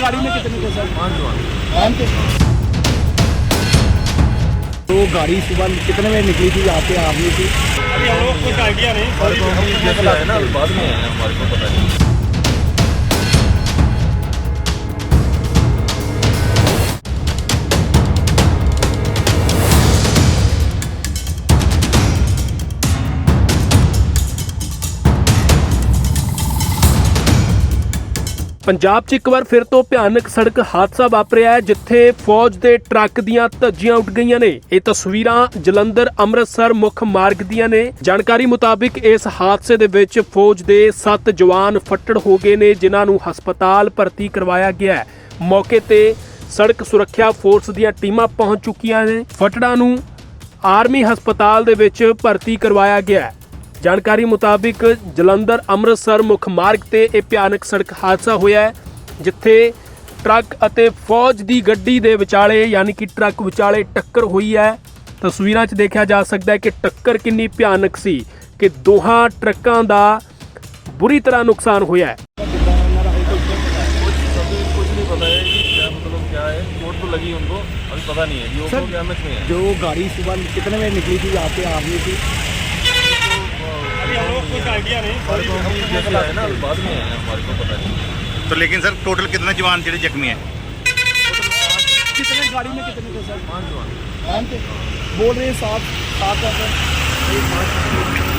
गाड़ी में कितने थे सर पाँच जवान वैन थे तो गाड़ी सुबह कितने बजे निकली थी यहाँ पे आदमी थी अभी हम लोग को कुछ आइडिया नहीं हमारे को हम जैसे आए ना अभी बाद में आए हैं हमारे को पता नहीं ਪੰਜਾਬ 'ਚ ਇੱਕ ਵਾਰ ਫਿਰ ਤੋਂ ਭਿਆਨਕ ਸੜਕ ਹਾਦਸਾ ਵਾਪਰਿਆ ਹੈ, ਜਿੱਥੇ ਫੌਜ ਦੇ ਟਰੱਕ ਦੀਆਂ ਧੱਜੀਆਂ ਉੱਡ ਗਈਆਂ ਨੇ। ਇਹ ਤਸਵੀਰਾਂ ਜਲੰਧਰ, ਅੰਮ੍ਰਿਤਸਰ ਮੁੱਖ ਮਾਰਗ ਦੀਆਂ ਨੇ। ਜਾਣਕਾਰੀ ਮੁਤਾਬਿਕ ਇਸ ਹਾਦਸੇ ਦੇ ਵਿੱਚ ਫੌਜ ਦੇ 7 ਜਵਾਨ ਫੱਟੜ ਹੋ ਗਏ ਨੇ, ਜਿਨ੍ਹਾਂ ਨੂੰ ਹਸਪਤਾਲ ਭਰਤੀ ਕਰਵਾਇਆ ਗਿਆ ਹੈ। ਮੌਕੇ ਤੇ ਸੜਕ ਸੁਰੱਖਿਆ ਫੋਰਸ ਦੀਆਂ ਟੀਮਾਂ ਪਹੁੰਚ ਚੁੱਕੀਆਂ ਨੇ। ਫੱਟੜਾਂ ਨੂੰ ਆਰਮੀ ਹਸਪਤਾਲ ਦੇ ਵਿੱਚ ਭਰਤੀ ਕਰਵਾਇਆ ਗਿਆ ਹੈ। ਜਾਣਕਾਰੀ ਮੁਤਾਬਿਕ ਜਲੰਧਰ ਅੰਮ੍ਰਿਤਸਰ ਮੁੱਖ ਮਾਰਗ ਤੇ ਇਹ ਭਿਆਨਕ ਸੜਕ ਹਾਦਸਾ ਹੋਇਆ ਹੈ ਜਿੱਥੇ ਟਰੱਕ ਅਤੇ ਫੌਜ ਦੀ ਗੱਡੀ ਦੇ ਵਿਚਾਲੇ ਯਾਨੀ ਕਿ ਟਰੱਕ ਵਿਚਾਲੇ ਟੱਕਰ ਹੋਈ ਹੈ ਤਸਵੀਰਾਂ 'ਚ ਦੇਖਿਆ ਜਾ ਸਕਦਾ ਹੈ ਕਿ ਟੱਕਰ ਕਿੰਨੀ ਭਿਆਨਕ ਸੀ ਕਿ ਦੋਹਾਂ ਟਰੱਕਾਂ ਦਾ ਬੁਰੀ ਤਰ੍ਹਾਂ ਨੁਕਸਾਨ ਹੋਇਆ ਹੈ कुछ अभी कुछ नहीं पता है कि क्या मतलब क्या है चोट तो लगी उनको अभी पता नहीं है कि वो सर, क्या में है जो गाड़ी सुबह कितने बजे निकली थी यहाँ पे आदमी आइडिया नहीं हमारे को हम जैसे आए ना अभी बाद में आए हैं हमारे को पता नहीं तो लेकिन सर टोटल कितने जवान ਜਿਹੜੇ ਜ਼ਖਮੀ ਹੈ कितने गाड़ी में कितने थे सर पाँच जवान वैन थे बोल रहे हैं सात सात है